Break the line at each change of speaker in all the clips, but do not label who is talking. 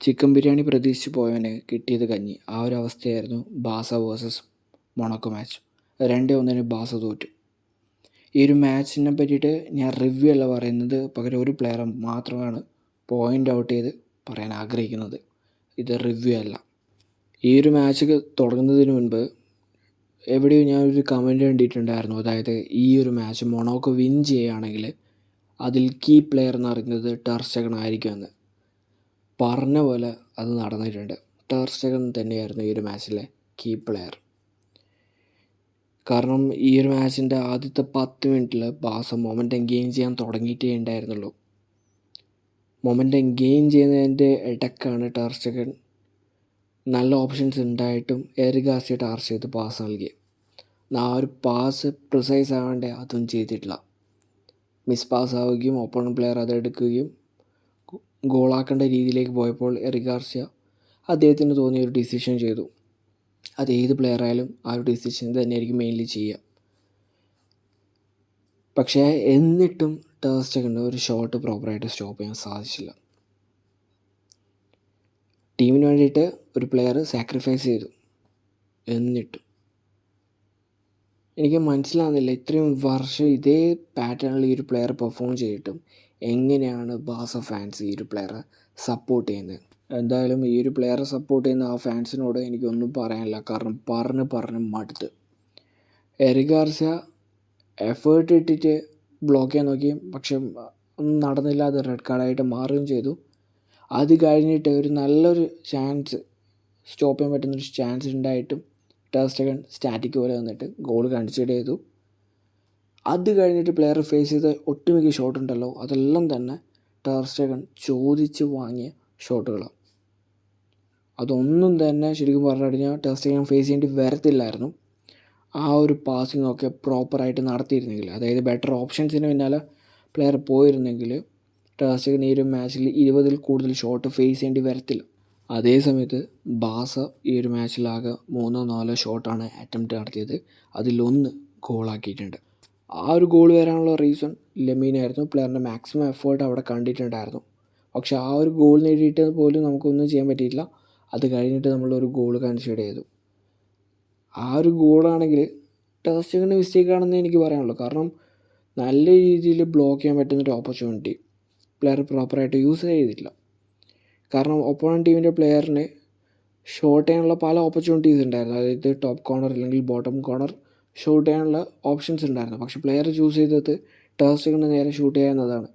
Chicken biryani പ്രതീക്ഷിച്ച് പോയവന് കിട്ടിയത് കഞ്ഞി. ആ ഒരു അവസ്ഥയായിരുന്നു ബാസ വേഴ്സസ് മൊണക്കോ മാച്ച്. രണ്ടേ ഒന്നിന് ബാസ തോറ്റു. ഈ ഒരു മാച്ചിനെ പറ്റിയിട്ട് ഞാൻ റിവ്യൂ അല്ല പറയുന്നത്. പകരം ഒരു പ്ലെയർ മാത്രമാണ് പോയിന്റ് ഔട്ട് ചെയ്ത് പറയാൻ ആഗ്രഹിക്കുന്നത്. ഇത് റിവ്യൂ അല്ല. ഈ ഒരു മാച്ച് തുടങ്ങുന്നതിന് മുൻപ് എവിടെയോ ഞാൻ ഒരു കമന്റ് കണ്ടിട്ടുണ്ടായിരുന്നു. അതായത് ഈ ഒരു മാച്ച് മൊണോക്കോ വിൻ ചെയ്യുകയാണെങ്കിൽ അതിൽ കീ പ്ലെയർ എന്ന് പറയുന്നത് ടർച്ചകൺ ആയിരിക്കുമെന്ന്. പറഞ്ഞ പോലെ അത് നടന്നിട്ടുണ്ട്. ടർസ്റ്റഗൺ തന്നെയായിരുന്നു ഈ ഒരു മാച്ചിലെ കീ പ്ലെയർ കാരണം ഈ ഒരു മാച്ചിന്റെ ആദ്യത്തെ പത്ത് മിനിറ്റിൽ ബാസ മൊമെന്റം ഗെയിൻ ചെയ്യാൻ തുടങ്ങിയിട്ടേ ഉണ്ടായിരുന്നുള്ളൂ. മൊമെന്റം ഗെയിൻ ചെയ്യുന്നതിന്റെ ഇടക്കാണ് ടർസ്റ്റഗൺ നല്ല ഓപ്ഷൻസ് ഉണ്ടായിട്ടും എരിഗാസിയെ ടാർച്ച് ചെയ്ത് പാസ് നൽകി. ആ ഒരു പാസ് പ്രിസൈസ് ആവേണ്ട അതും ചെയ്തിട്ടില്ല. മിസ് പാസ് ആവുകയും ഓപ്പൺ പ്ലെയർ അതെടുക്കുകയും ഗോളാക്കേണ്ട രീതിയിലേക്ക് പോയപ്പോൾ എറിഗാർഷ്യ അദ്ദേഹത്തിന് തോന്നിയ ഒരു ഡിസിഷൻ ചെയ്തു. അത് ഏത് പ്ലെയർ ആയാലും ആ ഒരു ഡിസിഷൻ തന്നെയായിരിക്കും മെയിൻലി ചെയ്യുക. പക്ഷേ എന്നിട്ടും ടേസ്റ്റൊക്കെ ഒരു ഷോട്ട് പ്രോപ്പറായിട്ട് സ്റ്റോപ്പ് ചെയ്യാൻ സാധിച്ചില്ല. ടീമിന് വേണ്ടിയിട്ട് ഒരു പ്ലെയർ സാക്രിഫൈസ് ചെയ്തു. എന്നിട്ടും. എനിക്ക് മനസ്സിലാകുന്നില്ല ഇത്രയും വർഷം ഇതേ പാറ്റേണിൽ ഈ ഒരു പ്ലെയർ പെർഫോം ചെയ്തിട്ടും എങ്ങനെയാണ് ബാസ ഫാൻസ് ഈ ഒരു പ്ലെയറെ സപ്പോർട്ട് ചെയ്യുന്നത്? എന്തായാലും ഈ ഒരു പ്ലെയറെ സപ്പോർട്ട് ചെയ്യുന്ന ആ ഫാൻസിനോട് എനിക്കൊന്നും പറയാനില്ല. കാരണം പറഞ്ഞ് പറഞ്ഞ് മടുത്ത്. എറിഗാർസ്യ എഫേർട്ട് ഇട്ടിട്ട് ബ്ലോക്ക് ചെയ്യാൻ നോക്കി. പക്ഷെ ഒന്നും നടന്നില്ല. അത് റെഡ് കാർഡായിട്ട് മാറുകയും ചെയ്തു. അത് കഴിഞ്ഞിട്ട് ഒരു നല്ലൊരു ചാൻസ് സ്റ്റോപ്പ് ചെയ്യാൻ പറ്റുന്നൊരു ചാൻസ് ഉണ്ടായിട്ടും ടെസ്റ്റഗൺ സ്റ്റാറ്റിക് പോലെ വന്നിട്ട് ഗോൾ കൺസിഡർ ചെയ്തു. അത് കഴിഞ്ഞിട്ട് പ്ലെയർ ഫേസ് ചെയ്ത ഒട്ടുമിക്ക ഷോട്ട് ഉണ്ടല്ലോ. അതെല്ലാം തന്നെ ടെർസ്റ്റഗൺ ചോദിച്ച് വാങ്ങിയ ഷോട്ടുകളാണ് അതൊന്നും തന്നെ ശരിക്കും പറഞ്ഞു കഴിഞ്ഞാൽ ടെസ്റ്റഗൺ ഫേസ് ചെയ്യേണ്ടി വരത്തില്ലായിരുന്നു. ആ ഒരു പാസിംഗ് ഒക്കെ പ്രോപ്പറായിട്ട് നടത്തിയിരുന്നെങ്കിൽ അതായത് ബെറ്റർ ഓപ്ഷൻസിന് പിന്നാലെ പ്ലെയർ പോയിരുന്നെങ്കിൽ ടെർസ്റ്റഗൺ ഈ ഒരു മാച്ചിൽ ഇരുപതിൽ കൂടുതൽ ഷോട്ട് ഫേസ് ചെയ്യേണ്ടി വരത്തില്ല. അതേ സമയത്ത് ബാസ ഈ ഒരു മാച്ചിലാകെ മൂന്നോ നാലോ ഷോട്ടാണ് അറ്റംപ്റ്റ് നടത്തിയത്. അതിലൊന്ന് ഗോളാക്കിയിട്ടുണ്ട് ആ ഒരു ഗോൾ വരാനുള്ള റീസൺ ലെമീനായിരുന്നു. പ്ലെയറിന്റെ മാക്സിമം എഫേർട്ട് അവിടെ കണ്ടിട്ടുണ്ടായിരുന്നു. പക്ഷെ ആ ഒരു ഗോൾ നേടിയിട്ട് പോലും നമുക്കൊന്നും ചെയ്യാൻ പറ്റിയില്ല അത് കഴിഞ്ഞിട്ട് നമ്മളൊരു ഗോൾ കൺസിഡർ ചെയ്തു. ആ ഒരു ഗോളാണെങ്കിൽ ടെസ്റ്റിങ്ങിന്റെ മിസ്റ്റേക്കാണെന്ന് എനിക്ക് പറയാനുള്ളൂ. കാരണം നല്ല രീതിയിൽ ബ്ലോക്ക് ചെയ്യാൻ പറ്റുന്നൊരു ഓപ്പർച്യൂണിറ്റി പ്ലെയർ പ്രോപ്പറായിട്ട് യൂസ് ചെയ്തില്ല കാരണം ഒപ്പോണൻ ടീമിന്റെ പ്ലെയറിന് ഷോർട്ട് ചെയ്യാനുള്ള പല ഓപ്പർച്യൂണിറ്റീസ് ഉണ്ടായിരുന്നു. അതായത് ടോപ്പ് കോർണർ അല്ലെങ്കിൽ ബോട്ടം കോർണർ ഷൂട്ട് ചെയ്യാനുള്ള ഓപ്ഷൻസ് ഉണ്ടായിരുന്നു. പക്ഷേ പ്ലെയർ ചൂസ് ചെയ്തത് ടേസ്റ്റഗണ് നേരെ ഷൂട്ട് ചെയ്യാവുന്നതാണ്.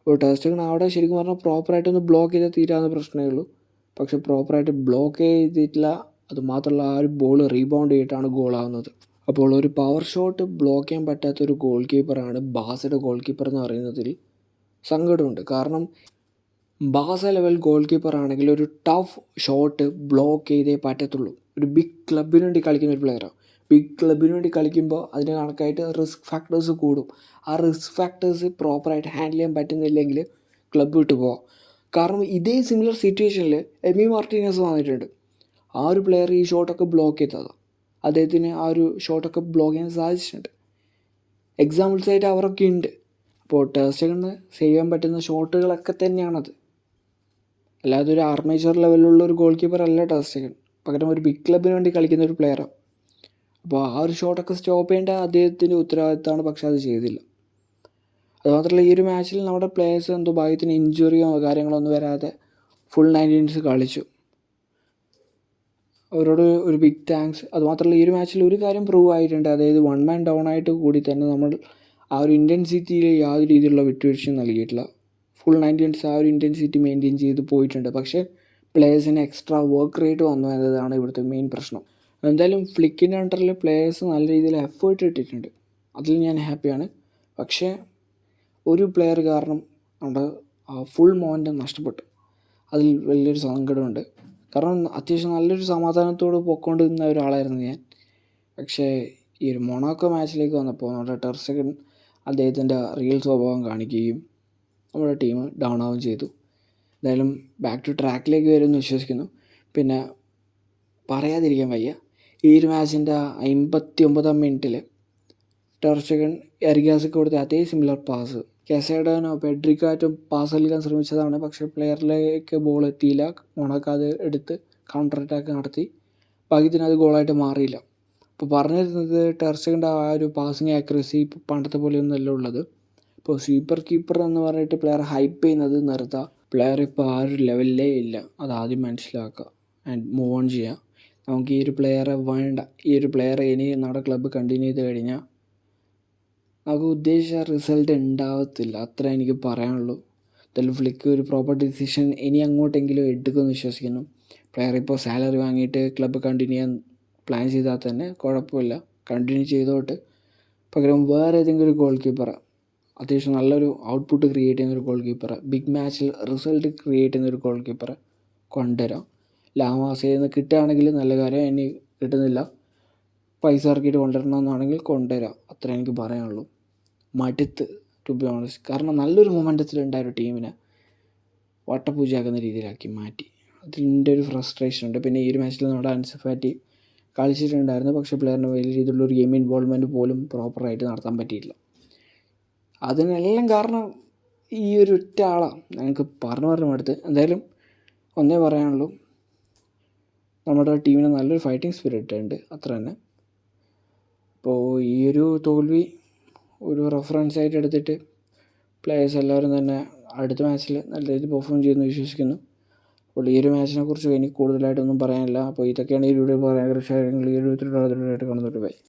അപ്പോൾ ടേസ്റ്റഗൺ അവിടെ ശരിക്കും പറഞ്ഞാൽ പ്രോപ്പറായിട്ടൊന്ന് ബ്ലോക്ക് ചെയ്താൽ തീരാവുന്ന പ്രശ്നമേ ഉള്ളൂ. പക്ഷേ പ്രോപ്പറായിട്ട് ബ്ലോക്ക് ചെയ്തിട്ടില്ല. അതുമാത്രമല്ല ആ ഒരു ബോൾ റീബൗണ്ട് ചെയ്തിട്ടാണ് ഗോളാവുന്നത് അപ്പോൾ ഒരു പവർ ഷോട്ട് ബ്ലോക്ക് ചെയ്യാൻ പറ്റാത്ത ഒരു ഗോൾ കീപ്പറാണ് ബാസയുടെ ഗോൾ കീപ്പർ എന്ന് പറയുന്നതിൽ സങ്കടമുണ്ട്. കാരണം ബാസ ലെവൽ ഗോൾ കീപ്പർ ആണെങ്കിൽ ഒരു ടഫ് ഷോട്ട് ബ്ലോക്ക് ചെയ്തേ പറ്റത്തുള്ളൂ. ഒരു ബിഗ് ക്ലബിന് വേണ്ടി കളിക്കുന്ന ഒരു പ്ലെയറാണ് ബിഗ് ക്ലബിന് വേണ്ടി കളിക്കുമ്പോൾ അതിന് കണക്കായിട്ട് റിസ്ക് ഫാക്ടേഴ്സ് കൂടും. ആ റിസ്ക് ഫാക്ടേഴ്സ് പ്രോപ്പറായിട്ട് ഹാൻഡിൽ ചെയ്യാൻ പറ്റുന്നില്ലെങ്കിൽ ക്ലബ്ബ് വിട്ട് പോവാം. കാരണം ഇതേ സിമിലർ സിറ്റുവേഷനിൽ എമി മാർട്ടിനസ് വന്നിട്ടുണ്ട്. ആ ഒരു പ്ലെയർ ഈ ഷോട്ടൊക്കെ ബ്ലോക്ക് ചെയ്തതാണ് അദ്ദേഹത്തിന് ആ ഒരു ഷോട്ടൊക്കെ ബ്ലോക്ക് ചെയ്യാൻ സാധിച്ചിട്ടുണ്ട്. എക്സാമ്പിൾസ് ആയിട്ട് അവരൊക്കെ ഉണ്ട്. അപ്പോൾ ടേസ്റ്റഗണ് സേവ് ചെയ്യാൻ പറ്റുന്ന ഷോട്ടുകളൊക്കെ തന്നെയാണത്. അല്ലാതെ ഒരു ആർമേച്ചർ ലെവലിലുള്ള ഒരു ഗോൾ കീപ്പർ അല്ല ടെസ്റ്റഗൺ പകരം ഒരു ബിഗ് ക്ലബിന് വേണ്ടി കളിക്കുന്ന ഒരു പ്ലെയറാണ് അപ്പോൾ ആ ഒരു ഷോട്ടൊക്കെ സ്റ്റോപ്പ് ചെയ്യേണ്ട അദ്ദേഹത്തിന്റെ ഉത്തരവാദിത്തമാണ്. പക്ഷെ അത് ചെയ്തില്ല. അതുമാത്രമല്ല ഈ ഒരു മാച്ചിൽ നമ്മുടെ പ്ലേയേഴ്സ് എന്തോ ഭാഗ്യത്തിന് ഇഞ്ചുറിയോ കാര്യങ്ങളോ ഒന്നും വരാതെ ഫുൾ നയന്റീൻസ് കളിച്ചു. അവരോട് ഒരു ബിഗ് താങ്ക്സ് അതുമാത്രമല്ല ഈ ഒരു മാച്ചിൽ ഒരു കാര്യം പ്രൂവ് ആയിട്ടുണ്ട്. അതായത് വൺ മാൻ ഡൗൺ ആയിട്ട് കൂടി തന്നെ നമ്മൾ ആ ഒരു ഇന്റൻസിറ്റിയിൽ യാതൊരു രീതിയിലുള്ള വിട്ടുവീഴ്ചയും നൽകിയിട്ടില്ല. ഫുൾ നയന്റീൻസ് ആ ഒരു ഇന്റൻസിറ്റി മെയിന്റെയിൻ ചെയ്ത് പോയിട്ടുണ്ട്. പക്ഷേ പ്ലേയേഴ്സിന് എക്സ്ട്രാ വർക്ക് റേറ്റ് വന്നു എന്നതാണ് ഇവിടുത്തെ മെയിൻ പ്രശ്നം. എന്തായാലും ഫ്ലിക്കിന്റെ അണ്ടറിൽ പ്ലേയേഴ്സ് നല്ല രീതിയിൽ എഫേർട്ട് ഇട്ടിട്ടുണ്ട്. അതിൽ ഞാൻ ഹാപ്പിയാണ് പക്ഷേ ഒരു പ്ലെയർ കാരണം അവിടെ ഫുൾ മോമെന്റം നഷ്ടപ്പെട്ടു. അതിൽ വലിയൊരു സങ്കടമുണ്ട്. കാരണം അത്യാവശ്യം നല്ലൊരു സമാധാനത്തോട് പൊയ്ക്കൊണ്ടിരുന്ന ഒരാളായിരുന്നു ഞാൻ. പക്ഷേ ഈ ഒരു മൊണാക്കോ മാച്ചിലേക്ക് വന്നപ്പോൾ നമ്മുടെ ടെർസകൻ അദ്ദേഹത്തിന്റെ റിയൽ സ്വഭാവം കാണിക്കുകയും നമ്മുടെ ടീം ഡൗൺ ആവുകയും ചെയ്തു. എന്തായാലും ബാക്ക് ടു ട്രാക്കിലേക്ക് വരുമെന്ന് വിശ്വസിക്കുന്നു. പിന്നെ പറയാതിരിക്കാൻ വയ്യ. ഈ ഒരു മാച്ചിന്റെ അമ്പത്തി ഒമ്പതാം മിനിറ്റിൽ ടർച്ചകൻ എറിഗാസിക്ക് കൊടുത്ത അതേ സിമിലർ പാസ് കെസേഡോനോ പെഡ്രിക്കാറ്റും പാസ് നൽകാൻ ശ്രമിച്ചതാണ് പക്ഷേ പ്ലെയറിലേക്ക് ബോൾ എത്തിയില്ല. മൊണാക്കോ എടുത്ത് കൗണ്ടർ അറ്റാക്ക് നടത്തി. ഭാഗ്യത്തിന് അത് ഗോളായിട്ട് മാറിയില്ല. അപ്പോൾ പറഞ്ഞിരുന്നത് ടെർച്ചകന്റെ ആ ഒരു പാസിങ് ആക്യുറസി ഇപ്പോൾ പണ്ടത്തെ പോലെയൊന്നുമല്ല ഉള്ളത്. ഇപ്പോൾ സൂപ്പർ കീപ്പർ എന്ന് പറഞ്ഞിട്ട് പ്ലെയർ ഹൈപ്പ് ചെയ്യുന്നത് നിർത്തുക പ്ലെയർ ഇപ്പോൾ ആ ഒരു ലെവലിലേ ഇല്ല. അത് ആദ്യം മനസ്സിലാക്കുക ആൻഡ് മൂവ് ഓൺ ചെയ്യുക നമുക്ക് ഈ ഒരു പ്ലെയറെ വേണ്ട. ഈ ഒരു പ്ലെയറെ ഇനി നമ്മുടെ ക്ലബ്ബ് കണ്ടിന്യൂ ചെയ്ത് കഴിഞ്ഞാൽ നമുക്ക് ഉദ്ദേശിച്ച റിസൾട്ട് ഉണ്ടാവത്തില്ല. അത്ര എനിക്ക് പറയാനുള്ളൂ. എന്തായാലും ഫ്ലിക്ക് ഒരു പ്രോപ്പർ ഡിസിഷൻ ഇനി അങ്ങോട്ടെങ്കിലും എടുക്കുമെന്ന് വിശ്വസിക്കുന്നു. പ്ലെയർ ഇപ്പോൾ സാലറി വാങ്ങിയിട്ട് ക്ലബ്ബ് കണ്ടിന്യൂ ചെയ്യാൻ പ്ലാൻ ചെയ്താൽ തന്നെ കുഴപ്പമില്ല. കണ്ടിന്യൂ ചെയ്തോട്ട് പകരം വേറെ ഏതെങ്കിലും ഒരു ഗോൾ കീപ്പറെ അത്യാവശ്യം നല്ലൊരു ഔട്ട്പുട്ട് ക്രിയേറ്റ് ചെയ്യുന്ന ഒരു ഗോൾ കീപ്പറെ ബിഗ് മാച്ചിൽ റിസൾട്ട് ക്രിയേറ്റ് ചെയ്യുന്ന ഒരു ഗോൾ കീപ്പറെ കൊണ്ടുവരാം. ലാമാസയിൽ നിന്ന് കിട്ടുകയാണെങ്കിൽ നല്ല കാര്യം ഇനി കിട്ടുന്നില്ല. പൈസ ഇറക്കിയിട്ട് കൊണ്ടുവരണമെന്നാണെങ്കിൽ കൊണ്ടുവരാം. അത്രേ എനിക്ക് പറയാനുള്ളൂ. മടുത്ത് ടു ബി ഓണസ്റ്റ് കാരണം നല്ലൊരു മൊമെന്റത്തിലുണ്ടായ ഒരു ടീമിനെ വട്ടപൂജയാക്കുന്ന രീതിയിലാക്കി മാറ്റി. അതിന്റെ ഒരു ഫ്രസ്ട്രേഷൻ ഉണ്ട്. പിന്നെ ഈ ഒരു മാച്ചിൽ നമ്മുടെ അൻസഫാറ്റി കളിച്ചിട്ടുണ്ടായിരുന്നു. പക്ഷേ പ്ലെയറിന് വലിയ രീതിയിലുള്ള ഒരു ഗെയിം ഇൻവോൾവ്മെന്റ് പോലും പ്രോപ്പറായിട്ട് നടത്താൻ പറ്റിയില്ല അതിനെല്ലാം കാരണം ഈ ഒരു ഒറ്റ ആളാണ് ഞങ്ങൾക്ക് പറഞ്ഞു പറഞ്ഞു മടുത്ത്. എന്തായാലും ഒന്നേ പറയാനുള്ളൂ. നമ്മുടെ ടീമിന് നല്ലൊരു ഫൈറ്റിംഗ് സ്പിരിറ്റ് ഉണ്ട്. അത്ര തന്നെ. അപ്പോൾ ഈ ഒരു തോൽവി ഒരു റെഫറൻസ് ആയിട്ട് എടുത്തിട്ട് പ്ലേയേഴ്സ് എല്ലാവരും തന്നെ അടുത്ത മാച്ചിൽ നല്ല രീതിയിൽ പെർഫോം ചെയ്യുമെന്ന് വിശ്വസിക്കുന്നു. അപ്പോൾ ഈ ഒരു മാച്ചിനെ കുറിച്ച് എനിക്ക് കൂടുതലായിട്ടൊന്നും പറയാനില്ല. അപ്പോൾ ഇതൊക്കെയാണ് ഈ വീഡിയോ പറയാൻ കുറച്ച് കാര്യങ്ങൾ ഈ ഒരു കാണുന്നുണ്ട് ബൈ.